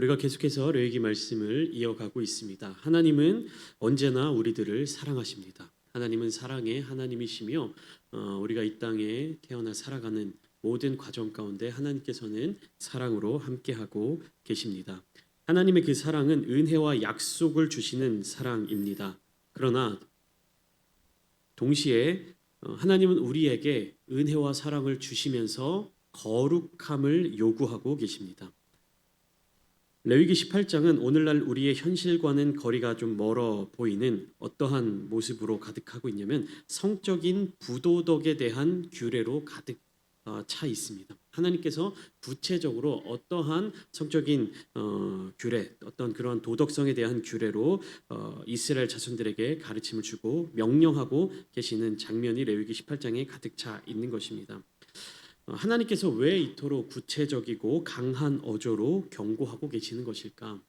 우리가 계속해서 레위기 말씀을 이어가고 있습니다. 하나님은 언제나 우리들을 사랑하십니다. 하나님은 사랑의 하나님이시며 어, 우리가 이 땅에 태어나 살아가는 모든 과정 가운데 하나님께서는 사랑으로 함께하고 계십니다. 하나님의 그 사랑은 은혜와 약속을 주시는 사랑입니다. 그러나 동시에 어, 하나님은 우리에게 은혜와 사랑을 주시면서 거룩함을 요구하고 계십니다. 레위기 18장은 오늘날 우리의 현실과는 거리가 좀 멀어 보이는 어떠한 모습으로 가득하고 있냐면 성적인 부도덕에 대한 규례로 가득 어, 차 있습니다. 하나님께서 구체적으로 어떠한 성적인 어, 규례, 어떤 그런 도덕성에 대한 규례로 어, 이스라엘 자손들에게 가르침을 주고 명령하고 계시는 장면이 레위기 18장에 가득 차 있는 것입니다. 어, 하나님께서 왜 이토록 구체적이고 강한 어조로 경고하고 계시는 것일까?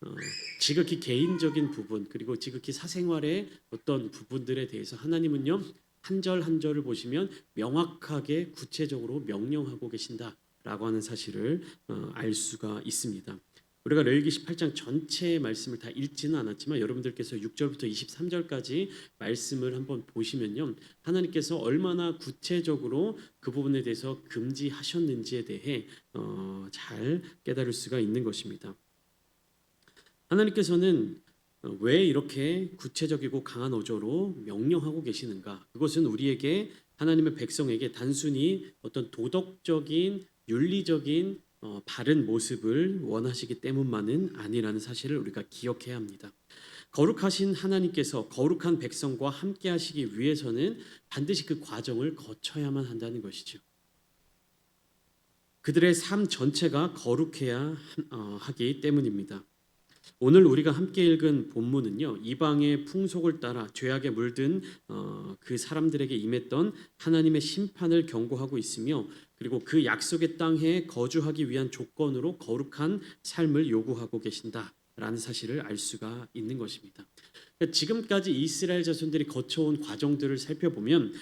어, 지극히 개인적인 부분 그리고 지극히 사생활의 어떤 부분들에 대해서 하나님은요 한 절 한 절을 보시면 명확하게 구체적으로 명령하고 계신다라고 하는 사실을 어, 알 수가 있습니다. 우리가 레위기 18장 전체의 말씀을 다 읽지는 않았지만 여러분들께서 6절부터 23절까지 말씀을 한번 보시면요. 하나님께서 얼마나 구체적으로 그 부분에 대해서 금지하셨는지에 대해 어, 잘 깨달을 수가 있는 것입니다. 하나님께서는 어, 왜 이렇게 구체적이고 강한 어조로 명령하고 계시는가? 그것은 우리에게 하나님의 백성에게 단순히 어떤 도덕적인 윤리적인 어, 바른 모습을 원하시기 때문만은 아니라는 사실을 우리가 기억해야 합니다. 거룩하신 하나님께서 거룩한 백성과 함께 하시기 위해서는 반드시 그 과정을 거쳐야만 한다는 것이죠. 그들의 삶 전체가 거룩해야 어, 하기 때문입니다. 오늘 우리가 함께 읽은 본문은요 이방의 풍속을 따라 죄악에 물든 어, 그 사람들에게 임했던 하나님의 심판을 경고하고 있으며 그리고 그 약속의 땅에 거주하기 위한 조건으로 거룩한 삶을 요구하고 계신다라는 사실을 알 수가 있는 것입니다. 그러니까 지금까지 이스라엘 자손들이 거쳐온 과정들을 살펴보면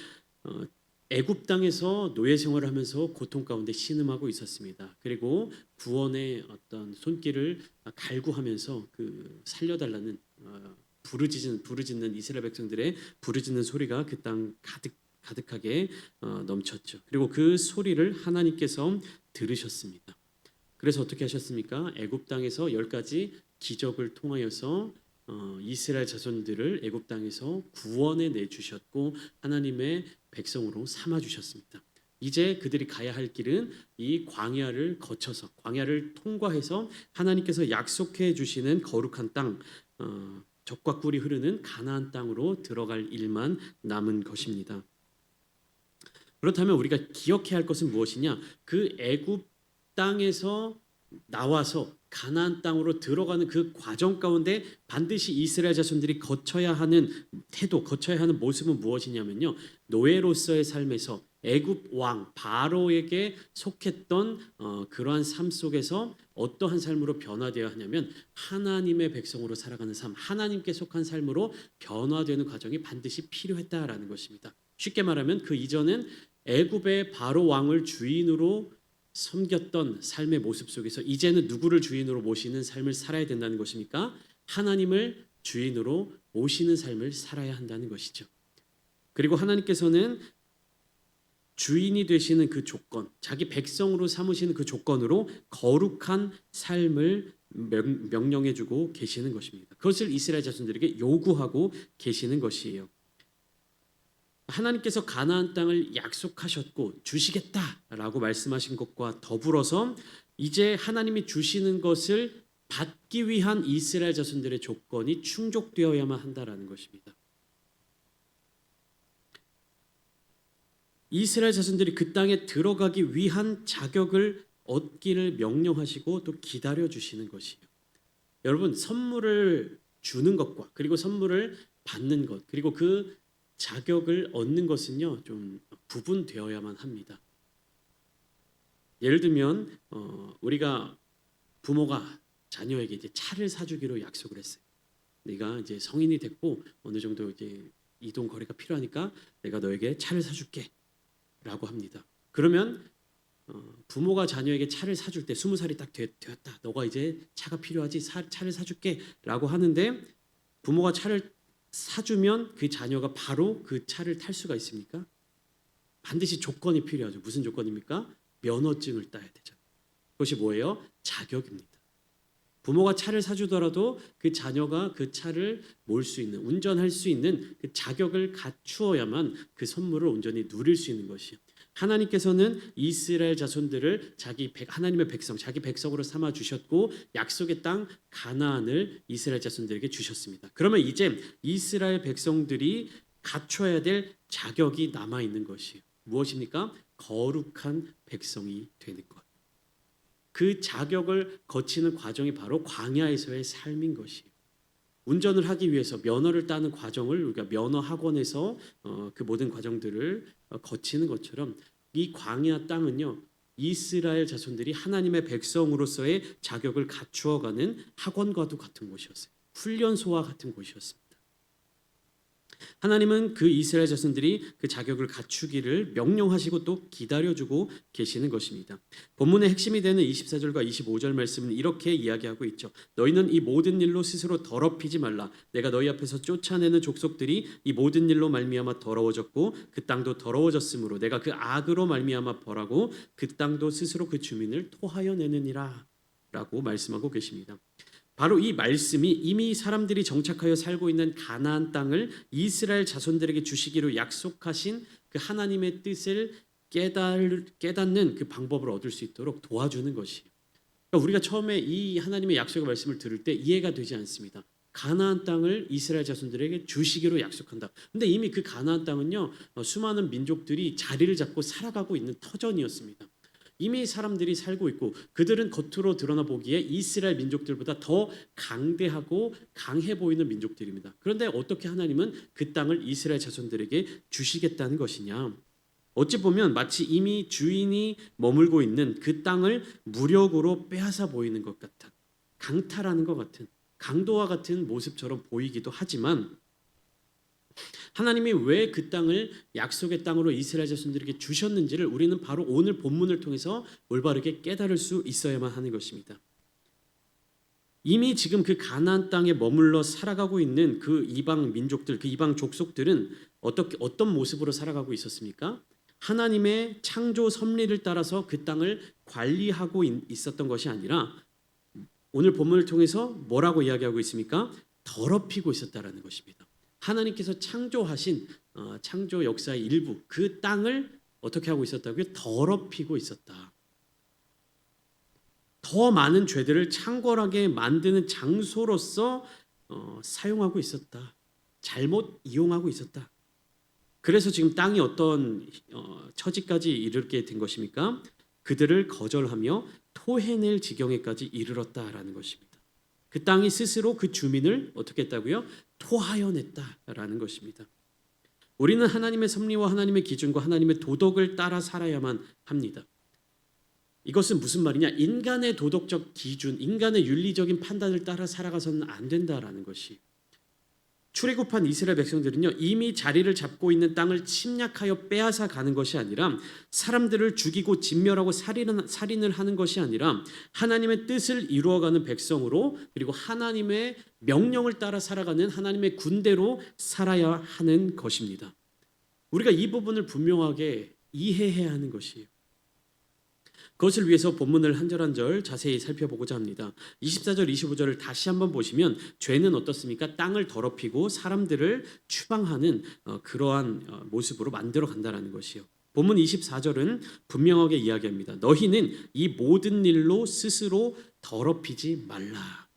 어, 애굽 땅에서 노예 생활을 하면서 고통 가운데 신음하고 있었습니다. 그리고 구원의 어떤 손길을 갈구하면서 그 살려달라는 어, 부르짖는 부르짖는 이스라엘 백성들의 부르짖는 소리가 그 땅 가득 가득하게 어, 넘쳤죠. 그리고 그 소리를 하나님께서 들으셨습니다. 그래서 어떻게 하셨습니까? 애굽 땅에서 열 가지 기적을 통하여서 어, 이스라엘 자손들을 애굽 땅에서 구원해 내 주셨고 하나님의 백성으로 삼아 주셨습니다. 이제 그들이 가야 할 길은 이 광야를 거쳐서 광야를 통과해서 하나님께서 약속해 주시는 거룩한 땅 어, 적과 꿀이 흐르는 가나안 땅으로 들어갈 일만 남은 것입니다. 그렇다면 우리가 기억해야 할 것은 무엇이냐? 그 애굽 땅에서 나와서 가나안 땅으로 들어가는 그 과정 가운데 반드시 이스라엘 자손들이 거쳐야 하는 태도, 거쳐야 하는 모습은 무엇이냐면요. 노예로서의 삶에서 애굽 왕 바로에게 속했던 어, 그러한 삶 속에서 어떠한 삶으로 변화되어야 하냐면 하나님의 백성으로 살아가는 삶, 하나님께 속한 삶으로 변화되는 과정이 반드시 필요했다라는 것입니다. 쉽게 말하면 그 이전은 애굽의 바로 왕을 주인으로 섬겼던 삶의 모습 속에서 이제는 누구를 주인으로 모시는 삶을 살아야 된다는 것입니까? 하나님을 주인으로 모시는 삶을 살아야 한다는 것이죠. 그리고 하나님께서는 주인이 되시는 그 조건, 자기 백성으로 삼으시는 그 조건으로 거룩한 삶을 명령해 주고 계시는 것입니다. 그것을 이스라엘 자손들에게 요구하고 계시는 것이에요. 하나님께서 가나안 땅을 약속하셨고 주시겠다라고 말씀하신 것과 더불어서 이제 하나님이 주시는 것을 받기 위한 이스라엘 자손들의 조건이 충족되어야만 한다라는 것입니다. 이스라엘 자손들이 그 땅에 들어가기 위한 자격을 얻기를 명령하시고 또 기다려 주시는 것이에요. 여러분 선물을 주는 것과 그리고 선물을 받는 것 그리고 그 자격을 얻는 것은요 좀 구분되어야만 합니다. 예를 들면 어, 우리가 부모가 자녀에게 이제 차를 사주기로 약속을 했어요. 네가 이제 성인이 됐고 어느 정도 이제 이동 거리가 필요하니까 내가 너에게 차를 사줄게라고 합니다. 그러면 어, 부모가 자녀에게 차를 사줄 때 스무 살이 딱 되, 되었다. 너가 이제 차가 필요하지. 사, 차를 사줄게라고 하는데 부모가 차를 사주면 그 자녀가 바로 그 차를 탈 수가 있습니까? 반드시 조건이 필요하죠. 무슨 조건입니까? 면허증을 따야 되죠. 그것이 뭐예요? 자격입니다. 부모가 차를 사주더라도 그 자녀가 그 차를 몰 수 있는 운전할 수 있는 그 자격을 갖추어야만 그 선물을 온전히 누릴 수 있는 것이요. 하나님께서는 이스라엘 자손들을 자기 백, 하나님의 백성, 자기 백성으로 삼아 주셨고 약속의 땅 가나안을 이스라엘 자손들에게 주셨습니다. 그러면 이제 이스라엘 백성들이 갖춰야 될 자격이 남아 있는 것이에요. 무엇입니까? 거룩한 백성이 되는 것. 그 자격을 거치는 과정이 바로 광야에서의 삶인 것이에요. 운전을 하기 위해서 면허를 따는 과정을 우리가 면허 학원에서 어, 그 모든 과정들을 어, 거치는 것처럼 이 광야 땅은요 이스라엘 자손들이 하나님의 백성으로서의 자격을 갖추어가는 학원과도 같은 곳이었어요. 훈련소와 같은 곳이었습니다. 하나님은 그 이스라엘 자손들이 그 자격을 갖추기를 명령하시고 또 기다려주고 계시는 것입니다. 본문의 핵심이 되는 24절과 25절 말씀은 이렇게 이야기하고 있죠. 너희는 이 모든 일로 스스로 더럽히지 말라. 내가 너희 앞에서 쫓아내는 족속들이 이 모든 일로 말미암아 더러워졌고 그 땅도 더러워졌으므로 내가 그 악으로 말미암아 벌하고 그 땅도 스스로 그 주민을 토하여 내느니라. 라고 말씀하고 계십니다. 바로 이 말씀이 이미 사람들이 정착하여 살고 있는 가나안 땅을 이스라엘 자손들에게 주시기로 약속하신 그 하나님의 뜻을 깨달, 깨닫는 그 방법을 얻을 수 있도록 도와주는 것이에요. 그러니까 우리가 처음에 이 하나님의 약속의 말씀을 들을 때 이해가 되지 않습니다. 가나안 땅을 이스라엘 자손들에게 주시기로 약속한다. 근데 이미 그 가나안 땅은요 어, 수많은 민족들이 자리를 잡고 살아가고 있는 터전이었습니다. 이미 사람들이 살고 있고 그들은 겉으로 드러나 보기에 이스라엘 민족들보다 더 강대하고 강해 보이는 민족들입니다. 그런데 어떻게 하나님은 그 땅을 이스라엘 자손들에게 주시겠다는 것이냐? 어찌 보면 마치 이미 주인이 머물고 있는 그 땅을 무력으로 빼앗아 보이는 것 같은 강탈하는 것 같은 강도와 같은 모습처럼 보이기도 하지만 하나님이 왜 그 땅을 약속의 땅으로 이스라엘 자손들에게 주셨는지를 우리는 바로 오늘 본문을 통해서 올바르게 깨달을 수 있어야만 하는 것입니다. 이미 지금 그 가나안 땅에 머물러 살아가고 있는 그 이방 민족들, 그 이방 족속들은 어떻게 어떤 모습으로 살아가고 있었습니까? 하나님의 창조 섭리를 따라서 그 땅을 관리하고 있었던 것이 아니라 오늘 본문을 통해서 뭐라고 이야기하고 있습니까? 더럽히고 있었다라는 것입니다. 하나님께서 창조하신 어, 창조 역사의 일부 그 땅을 어떻게 하고 있었다고요? 더럽히고 있었다. 더 많은 죄들을 창궐하게 만드는 장소로서 어, 사용하고 있었다. 잘못 이용하고 있었다. 그래서 지금 땅이 어떤 어, 처지까지 이르게 된 것입니까? 그들을 거절하며 토해낼 지경에까지 이르렀다라는 것입니다. 그 땅이 스스로 그 주민을 어떻게 했다고요? 토하여 냈다라는 것입니다. 우리는 하나님의 섭리와 하나님의 기준과 하나님의 도덕을 따라 살아야만 합니다. 이것은 무슨 말이냐? 인간의 도덕적 기준, 인간의 윤리적인 판단을 따라 살아가서는 안 된다라는 것이 출애굽한 이스라엘 백성들은요 이미 자리를 잡고 있는 땅을 침략하여 빼앗아 가는 것이 아니라 사람들을 죽이고 진멸하고 살인은, 살인을 하는 것이 아니라 하나님의 뜻을 이루어가는 백성으로 그리고 하나님의 명령을 따라 살아가는 하나님의 군대로 살아야 하는 것입니다. 우리가 이 부분을 분명하게 이해해야 하는 것이에요. 그것을 위해서 본문을 한 절 한 절 자세히 살펴보고자 합니다. 24절 25절을 다시 한번 보시면 죄는 어떻습니까? 땅을 더럽히고 사람들을 추방하는 어, 그러한 어, 모습으로 만들어 간다라는 것이요. 본문 24절은 분명하게 이야기합니다. 너희는 이 모든 일로 스스로 더럽히지 말라.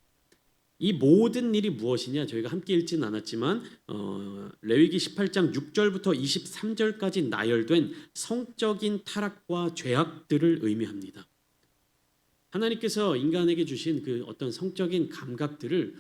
이 모든 일이 무엇이냐 저희가 함께 읽지는 않았지만 어, 레위기 18장 6절부터 23절까지 나열된 성적인 타락과 죄악들을 의미합니다. 하나님께서 인간에게 주신 그 어떤 성적인 감각들을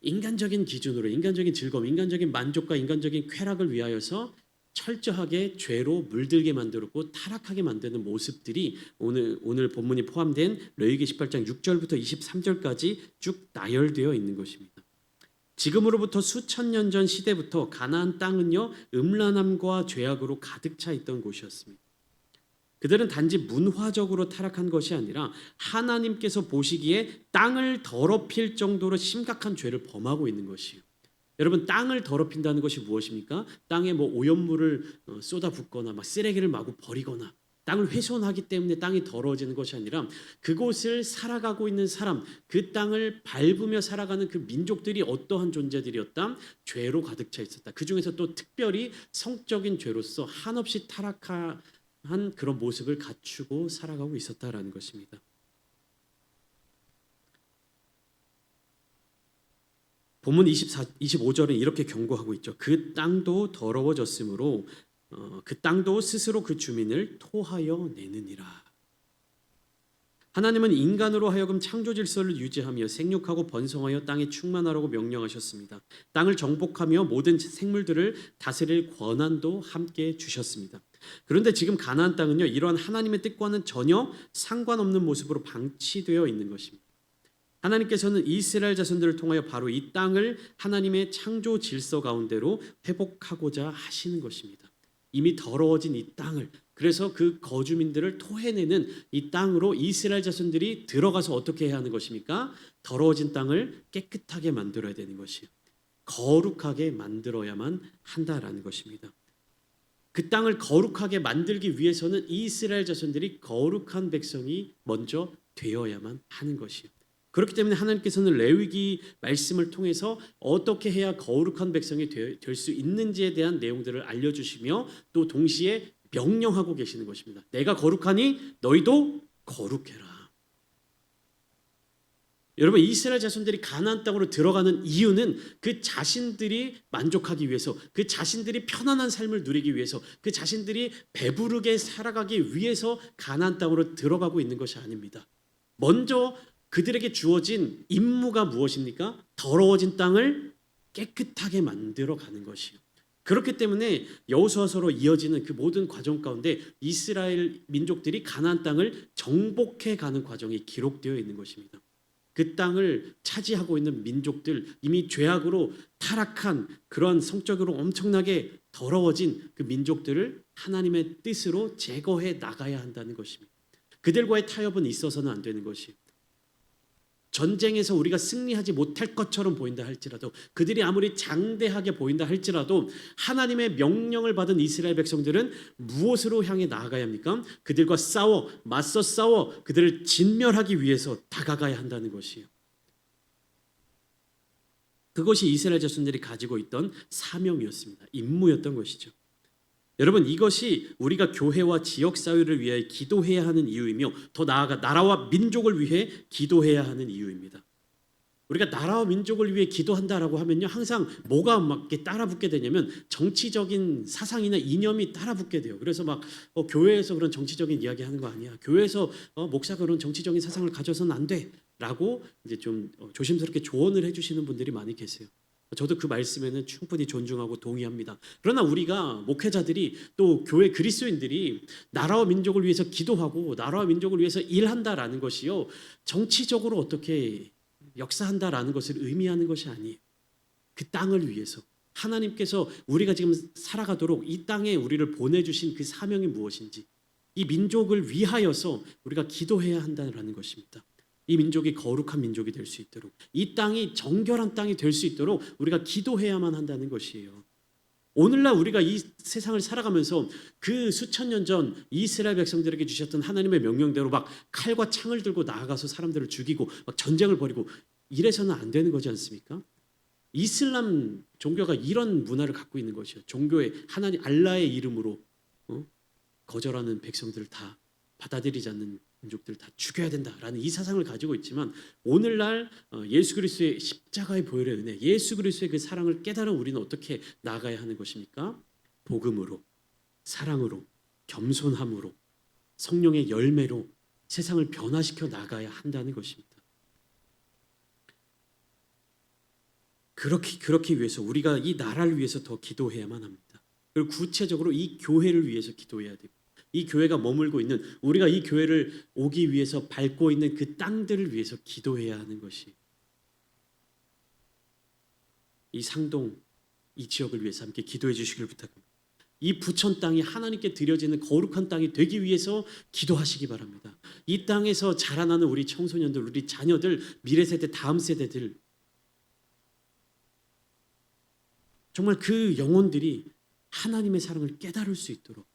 인간적인 기준으로 인간적인 즐거움, 인간적인 만족과 인간적인 쾌락을 위하여서 철저하게 죄로 물들게 만들었고 타락하게 만드는 모습들이 오늘 오늘 본문이 포함된 레위기 18장 6절부터 23절까지 쭉 나열되어 있는 것입니다. 지금으로부터 수천 년 전 시대부터 가나안 땅은요 음란함과 죄악으로 가득 차 있던 곳이었습니다. 그들은 단지 문화적으로 타락한 것이 아니라 하나님께서 보시기에 땅을 더럽힐 정도로 심각한 죄를 범하고 있는 것이에요. 여러분 땅을 더럽힌다는 것이 무엇입니까? 땅에 뭐 오염물을 어, 쏟아붓거나 막 쓰레기를 마구 버리거나 땅을 훼손하기 때문에 땅이 더러워지는 것이 아니라 그곳을 살아가고 있는 사람, 그 땅을 밟으며 살아가는 그 민족들이 어떠한 존재들이었다? 죄로 가득 차 있었다. 그 중에서 또 특별히 성적인 죄로서 한없이 타락한 그런 모습을 갖추고 살아가고 있었다라는 것입니다. 본문 24, 25절은 이렇게 경고하고 있죠. 그 땅도 더러워졌으므로 어, 그 땅도 스스로 그 주민을 토하여 내느니라. 하나님은 인간으로 하여금 창조 질서를 유지하며 생육하고 번성하여 땅에 충만하라고 명령하셨습니다. 땅을 정복하며 모든 생물들을 다스릴 권한도 함께 주셨습니다. 그런데 지금 가나안 땅은요 이러한 하나님의 뜻과는 전혀 상관없는 모습으로 방치되어 있는 것입니다. 하나님께서는 이스라엘 자손들을 통하여 바로 이 땅을 하나님의 창조 질서 가운데로 회복하고자 하시는 것입니다. 이미 더러워진 이 땅을 그래서 그 거주민들을 토해내는 이 땅으로 이스라엘 자손들이 들어가서 어떻게 해야 하는 것입니까? 더러워진 땅을 깨끗하게 만들어야 되는 것이요. 거룩하게 만들어야만 한다라는 것입니다. 그 땅을 거룩하게 만들기 위해서는 이스라엘 자손들이 거룩한 백성이 먼저 되어야만 하는 것이요. 그렇기 때문에 하나님께서는 레위기 말씀을 통해서 어떻게 해야 거룩한 백성이 될 수 있는지에 대한 내용들을 알려주시며 또 동시에 명령하고 계시는 것입니다. 내가 거룩하니 너희도 거룩해라. 여러분 이스라엘 자손들이 가나안 땅으로 들어가는 이유는 그 자신들이 만족하기 위해서, 그 자신들이 편안한 삶을 누리기 위해서, 그 자신들이 배부르게 살아가기 위해서 가나안 땅으로 들어가고 있는 것이 아닙니다. 먼저 그들에게 주어진 임무가 무엇입니까? 더러워진 땅을 깨끗하게 만들어 가는 것이요. 그렇기 때문에 여호수아서로 이어지는 그 모든 과정 가운데 이스라엘 민족들이 가나안 땅을 정복해 가는 과정이 기록되어 있는 것입니다. 그 땅을 차지하고 있는 민족들 이미 죄악으로 타락한 그러한 성적으로 엄청나게 더러워진 그 민족들을 하나님의 뜻으로 제거해 나가야 한다는 것입니다. 그들과의 타협은 있어서는 안 되는 것이 전쟁에서 우리가 승리하지 못할 것처럼 보인다 할지라도 그들이 아무리 장대하게 보인다 할지라도 하나님의 명령을 받은 이스라엘 백성들은 무엇으로 향해 나아가야 합니까? 그들과 싸워 맞서 싸워 그들을 진멸하기 위해서 다가가야 한다는 것이에요. 그것이 이스라엘 자손들이 가지고 있던 사명이었습니다. 임무였던 것이죠. 여러분 이것이 우리가 교회와 지역 사회를 위해 기도해야 하는 이유이며 더 나아가 나라와 민족을 위해 기도해야 하는 이유입니다. 우리가 나라와 민족을 위해 기도한다라고 하면요 항상 뭐가 막 따라붙게 되냐면 정치적인 사상이나 이념이 따라붙게 돼요. 그래서 막 어, 교회에서 그런 정치적인 이야기 하는 거 아니야. 교회에서 어, 목사가 그런 정치적인 사상을 가져서는 안 돼라고 이제 좀 어, 조심스럽게 조언을 해주시는 분들이 많이 계세요. 저도 그 말씀에는 충분히 존중하고 동의합니다. 그러나 우리가 목회자들이 또 교회 그리스도인들이 나라와 민족을 위해서 기도하고 나라와 민족을 위해서 일한다라는 것이요 정치적으로 어떻게 역사한다라는 것을 의미하는 것이 아니에요. 그 땅을 위해서 하나님께서 우리가 지금 살아가도록 이 땅에 우리를 보내주신 그 사명이 무엇인지 이 민족을 위하여서 우리가 기도해야 한다는 것입니다. 이 민족이 거룩한 민족이 될 수 있도록 이 땅이 정결한 땅이 될 수 있도록 우리가 기도해야만 한다는 것이에요. 오늘날 우리가 이 세상을 살아가면서 그 수천 년 전 이스라엘 백성들에게 주셨던 하나님의 명령대로 막 칼과 창을 들고 나아가서 사람들을 죽이고 막 전쟁을 벌이고 이래서는 안 되는 거지 않습니까? 이슬람 종교가 이런 문화를 갖고 있는 것이요. 종교의 하나님 알라의 이름으로 어? 거절하는 백성들을 다 받아들이지 않는 민족들 다 죽여야 된다라는 이 사상을 가지고 있지만 오늘날 어, 예수 그리스도의 십자가의 보혈의 은혜, 예수 그리스도의 그 사랑을 깨달은 우리는 어떻게 나가야 하는 것입니까? 복음으로, 사랑으로, 겸손함으로, 성령의 열매로 세상을 변화시켜 나가야 한다는 것입니다. 그렇게 그렇기 위해서 우리가 이 나라를 위해서 더 기도해야만 합니다. 그리고 구체적으로 이 교회를 위해서 기도해야 됩니다. 이 교회가 머물고 있는 우리가 이 교회를 오기 위해서 밟고 있는 그 땅들을 위해서 기도해야 하는 것이 이 상동 이 지역을 위해서 함께 기도해 주시길 부탁합니다. 이 부천 땅이 하나님께 드려지는 거룩한 땅이 되기 위해서 기도하시기 바랍니다. 이 땅에서 자라나는 우리 청소년들, 우리 자녀들, 미래 세대, 다음 세대들 정말 그 영혼들이 하나님의 사랑을 깨달을 수 있도록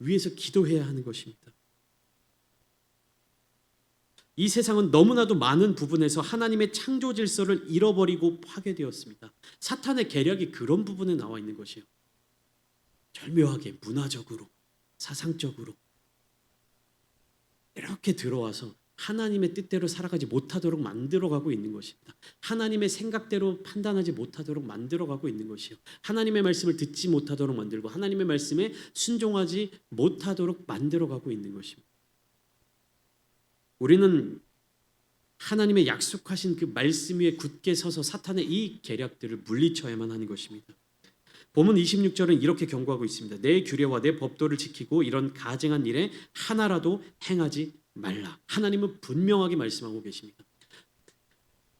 위해서 기도해야 하는 것입니다. 이 세상은 너무나도 많은 부분에서 하나님의 창조 질서를 잃어버리고 파괴되었습니다. 사탄의 계략이 그런 부분에 나와 있는 것이에요. 절묘하게 문화적으로, 사상적으로 이렇게 들어와서 하나님의 뜻대로 살아가지 못하도록 만들어가고 있는 것입니다. 하나님의 생각대로 판단하지 못하도록 만들어가고 있는 것이요. 하나님의 말씀을 듣지 못하도록 만들고 하나님의 말씀에 순종하지 못하도록 만들어가고 있는 것입니다. 우리는 하나님의 약속하신 그 말씀 위에 굳게 서서 사탄의 이 계략들을 물리쳐야만 하는 것입니다. 본문 26절은 이렇게 경고하고 있습니다. 내 규례와 내 법도를 지키고 이런 가증한 일에 하나라도 행하지 말라. 하나님은 분명하게 말씀하고 계십니다.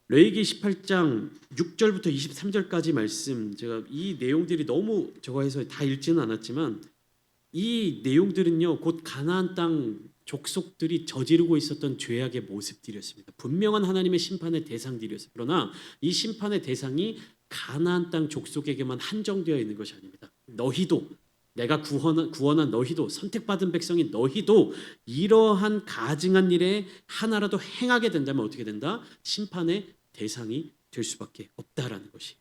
레이기 18장 6절부터 23절까지 말씀 제가 이 내용들이 너무 저거 해서 다 읽지는 않았지만 이 내용들은요 곧 가나안 땅 족속들이 저지르고 있었던 죄악의 모습들이었습니다. 분명한 하나님의 심판의 대상들이었어요. 그러나 이 심판의 대상이 가나안 땅 족속에게만 한정되어 있는 것이 아닙니다. 너희도 내가 구원한, 구원한 너희도 선택받은 백성인 너희도 이러한 가증한 일에 하나라도 행하게 된다면 어떻게 된다? 심판의 대상이 될 수밖에 없다라는 것이.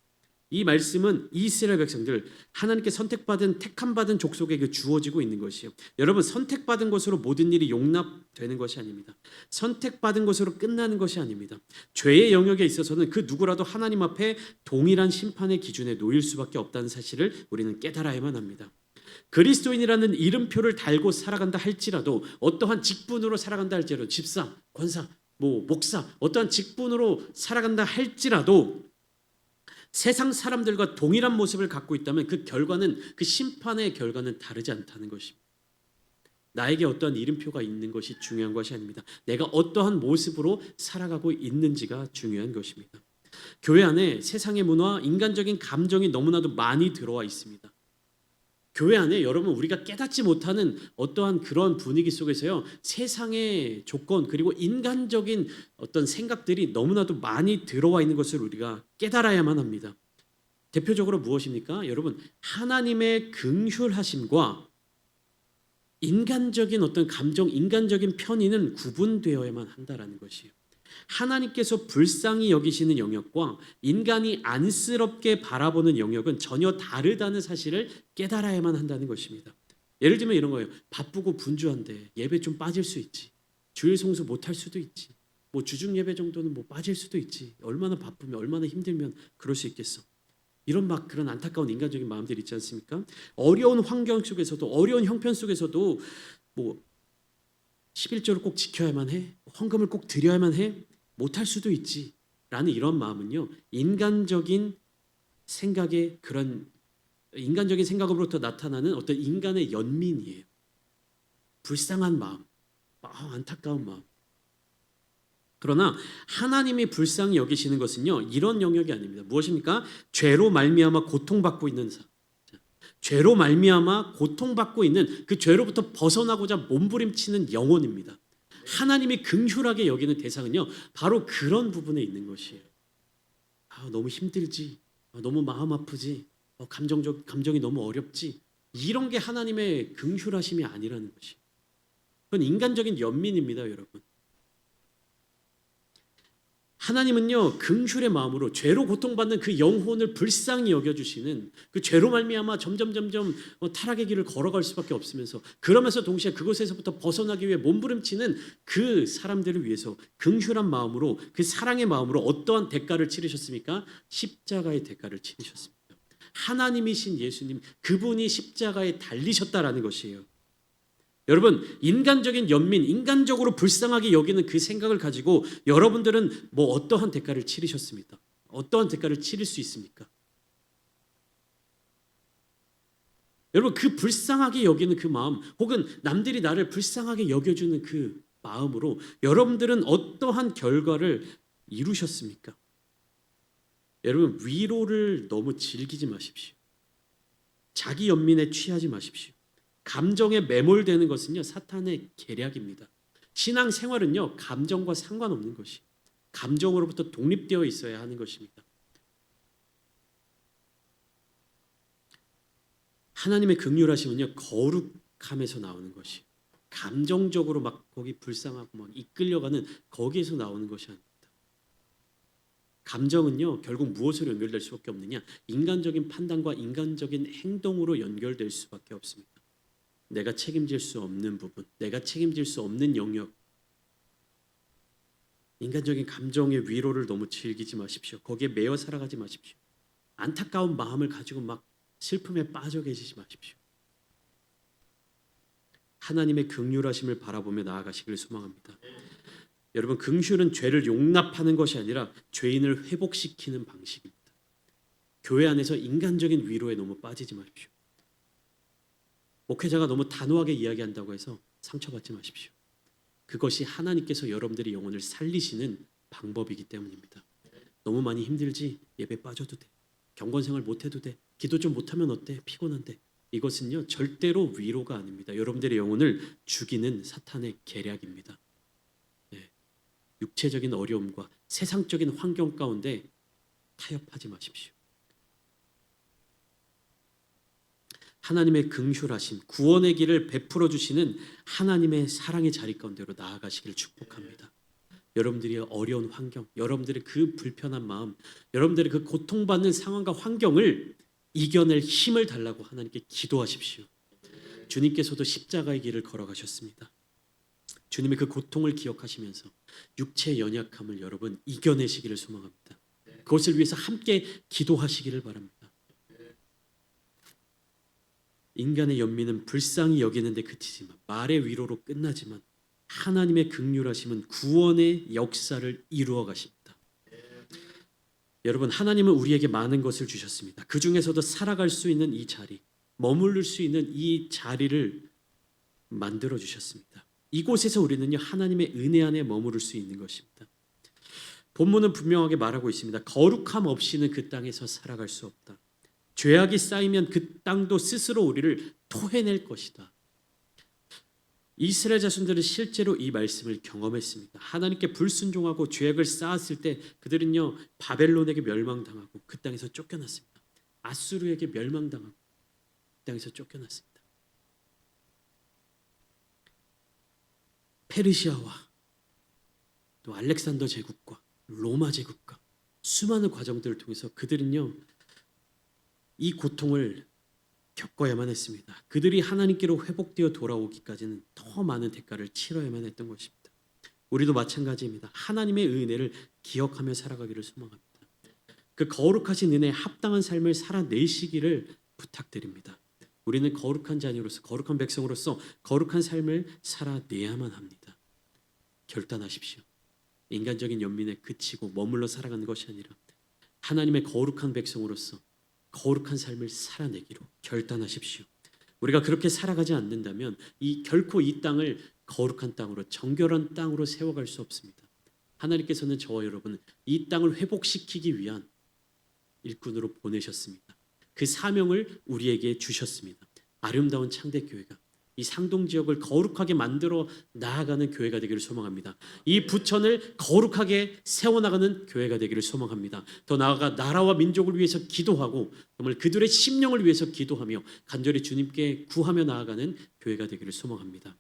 이 말씀은 이스라엘 백성들 하나님께 선택받은 택함 받은 족속에게 주어지고 있는 것이요. 여러분 선택받은 것으로 모든 일이 용납되는 것이 아닙니다. 선택받은 것으로 끝나는 것이 아닙니다. 죄의 영역에 있어서는 그 누구라도 하나님 앞에 동일한 심판의 기준에 놓일 수밖에 없다는 사실을 우리는 깨달아야만 합니다. 그리스도인이라는 이름표를 달고 살아간다 할지라도 어떠한 직분으로 살아간다 할지라도 집사, 권사, 뭐 목사 어떠한 직분으로 살아간다 할지라도 세상 사람들과 동일한 모습을 갖고 있다면 그 결과는 그 심판의 결과는 다르지 않다는 것입니다. 나에게 어떠한 이름표가 있는 것이 중요한 것이 아닙니다. 내가 어떠한 모습으로 살아가고 있는지가 중요한 것입니다. 교회 안에 세상의 문화, 인간적인 감정이 너무나도 많이 들어와 있습니다. 교회 안에 여러분 우리가 깨닫지 못하는 어떠한 그런 분위기 속에서요 세상의 조건 그리고 인간적인 어떤 생각들이 너무나도 많이 들어와 있는 것을 우리가 깨달아야만 합니다. 대표적으로 무엇입니까? 여러분 하나님의 긍휼하심과 인간적인 어떤 감정, 인간적인 편의는 구분되어야만 한다라는 것이에요. 하나님께서 불쌍히 여기시는 영역과 인간이 안쓰럽게 바라보는 영역은 전혀 다르다는 사실을 깨달아야만 한다는 것입니다. 예를 들면 이런 거예요. 바쁘고 분주한데 예배 좀 빠질 수 있지. 주일 성수 못 할 수도 있지. 뭐 주중 예배 정도는 뭐 빠질 수도 있지. 얼마나 바쁘면 얼마나 힘들면 그럴 수 있겠어. 이런 막 그런 안타까운 인간적인 마음들이 있지 않습니까? 어려운 환경 속에서도 어려운 형편 속에서도 뭐 11조를 꼭 지켜야만 해. 헌금을 꼭 드려야만 해. 못할 수도 있지. 라는 이런 마음은요. 인간적인 생각의 그런 인간적인 생각으로부터 나타나는 어떤 인간의 연민이에요. 불쌍한 마음, 아, 안타까운 마음. 그러나 하나님이 불쌍히 여기시는 것은요 이런 영역이 아닙니다. 무엇입니까? 죄로 말미암아 고통받고 있는 사. 죄로 말미암아 고통받고 있는 그 죄로부터 벗어나고자 몸부림치는 영혼입니다. 하나님이 긍휼하게 여기는 대상은요 바로 그런 부분에 있는 것이에요. 아, 너무 힘들지, 아, 너무 마음 아프지, 어, 감정적 감정이 너무 어렵지 이런 게 하나님의 긍휼하심이 아니라는 것이. 그건 인간적인 연민입니다, 여러분. 하나님은요 긍휼의 마음으로 죄로 고통받는 그 영혼을 불쌍히 여겨주시는 그 죄로 말미암아 점점 점점 어, 타락의 길을 걸어갈 수밖에 없으면서 그러면서 동시에 그곳에서부터 벗어나기 위해 몸부림치는 그 사람들을 위해서 긍휼한 마음으로 그 사랑의 마음으로 어떠한 대가를 치르셨습니까? 십자가의 대가를 치르셨습니다. 하나님이신 예수님 그분이 십자가에 달리셨다라는 것이에요. 여러분 인간적인 연민, 인간적으로 불쌍하게 여기는 그 생각을 가지고 여러분들은 뭐 어떠한 대가를 치르셨습니까? 어떠한 대가를 치를 수 있습니까? 여러분 그 불쌍하게 여기는 그 마음, 혹은 남들이 나를 불쌍하게 여겨주는 그 마음으로 여러분들은 어떠한 결과를 이루셨습니까? 여러분 위로를 너무 즐기지 마십시오. 자기 연민에 취하지 마십시오. 감정에 매몰되는 것은요 사탄의 계략입니다. 신앙 생활은요 감정과 상관없는 것이 감정으로부터 독립되어 있어야 하는 것입니다. 하나님의 극률하심은요 거룩함에서 나오는 것이 감정적으로 막 거기 불쌍하고 막 이끌려가는 거기에서 나오는 것이 아닙니다. 감정은요 결국 무엇으로 연결될 수밖에 없느냐 인간적인 판단과 인간적인 행동으로 연결될 수밖에 없습니다. 내가 책임질 수 없는 부분, 내가 책임질 수 없는 영역, 인간적인 감정의 위로를 너무 즐기지 마십시오. 거기에 매여 살아가지 마십시오. 안타까운 마음을 가지고 막 슬픔에 빠져 계시지 마십시오. 하나님의 긍휼하심을 바라보며 나아가시기를 소망합니다. 여러분 긍휼은 죄를 용납하는 것이 아니라 죄인을 회복시키는 방식입니다. 교회 안에서 인간적인 위로에 너무 빠지지 마십시오. 목회자가 너무 단호하게 이야기한다고 해서 상처받지 마십시오. 그것이 하나님께서 여러분들의 영혼을 살리시는 방법이기 때문입니다. 너무 많이 힘들지 예배 빠져도 돼. 경건 생활 못 해도 돼. 기도 좀 못하면 어때? 피곤한데. 이것은요 절대로 위로가 아닙니다. 여러분들의 영혼을 죽이는 사탄의 계략입니다. 네. 육체적인 어려움과 세상적인 환경 가운데 타협하지 마십시오. 하나님의 긍휼하심, 구원의 길을 베풀어 주시는 하나님의 사랑의 자리 가운데로 나아가시기를 축복합니다. 여러분들이 어려운 환경, 여러분들의 그 불편한 마음, 여러분들의 그 고통받는 상황과 환경을 이겨낼 힘을 달라고 하나님께 기도하십시오. 주님께서도 십자가의 길을 걸어가셨습니다. 주님의 그 고통을 기억하시면서 육체의 연약함을 여러분 이겨내시기를 소망합니다. 그것을 위해서 함께 기도하시기를 바랍니다. 인간의 연민은 불쌍히 여기는데 그치지만 말의 위로로 끝나지만 하나님의 극률하심은 구원의 역사를 이루어 가십니다. 여러분 하나님은 우리에게 많은 것을 주셨습니다. 그 중에서도 살아갈 수 있는 이 자리, 머무를 수 있는 이 자리를 만들어 주셨습니다. 이곳에서 우리는요 하나님의 은혜 안에 머무를 수 있는 것입니다. 본문은 분명하게 말하고 있습니다. 거룩함 없이는 그 땅에서 살아갈 수 없다. 죄악이 쌓이면 그 땅도 스스로 우리를 토해낼 것이다. 이스라엘 자손들은 실제로 이 말씀을 경험했습니다. 하나님께 불순종하고 죄악을 쌓았을 때 그들은요 바벨론에게 멸망당하고 그 땅에서 쫓겨났습니다. 아수르에게 멸망당하고 그 땅에서 쫓겨났습니다. 페르시아와 또 알렉산더 제국과 로마 제국과 수많은 과정들을 통해서 그들은요 이 고통을 겪어야만 했습니다. 그들이 하나님께로 회복되어 돌아오기까지는 더 많은 대가를 치러야만 했던 것입니다. 우리도 마찬가지입니다. 하나님의 은혜를 기억하며 살아가기를 소망합니다. 그 거룩하신 은혜에 합당한 삶을 살아내시기를 부탁드립니다. 우리는 거룩한 자녀로서 거룩한 백성으로서 거룩한 삶을 살아내야만 합니다. 결단하십시오. 인간적인 연민에 그치고 머물러 살아가는 것이 아니라 하나님의 거룩한 백성으로서 거룩한 삶을 살아내기로 결단하십시오. 우리가 그렇게 살아가지 않는다면 이 결코 이 땅을 거룩한 땅으로 정결한 땅으로 세워갈 수 없습니다. 하나님께서는 저와 여러분 이 땅을 회복시키기 위한 일꾼으로 보내셨습니다. 그 사명을 우리에게 주셨습니다. 아름다운 창대 교회가 이 상동 지역을 거룩하게 만들어 나아가는 교회가 되기를 소망합니다. 이 부천을 거룩하게 세워나가는 교회가 되기를 소망합니다. 더 나아가 나라와 민족을 위해서 기도하고 정말 그들의 심령을 위해서 기도하며 간절히 주님께 구하며 나아가는 교회가 되기를 소망합니다.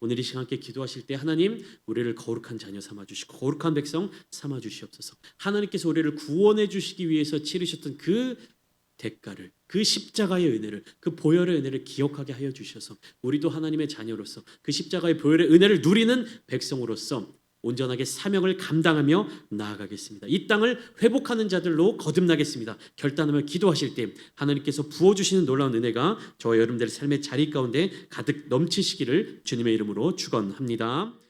오늘 이 시간 함께 기도하실 때 하나님 우리를 거룩한 자녀 삼아 주시고 거룩한 백성 삼아 주시옵소서. 하나님께서 우리를 구원해 주시기 위해서 치르셨던 그 대가를 그 십자가의 은혜를 그 보혈의 은혜를 기억하게 하여 주셔서 우리도 하나님의 자녀로서 그 십자가의 보혈의 은혜를 누리는 백성으로서 온전하게 사명을 감당하며 나아가겠습니다. 이 땅을 회복하는 자들로 거듭나겠습니다. 결단하며 기도하실 때 하나님께서 부어 주시는 놀라운 은혜가 저와 여러분들의 삶의 자리 가운데 가득 넘치시기를 주님의 이름으로 축원합니다.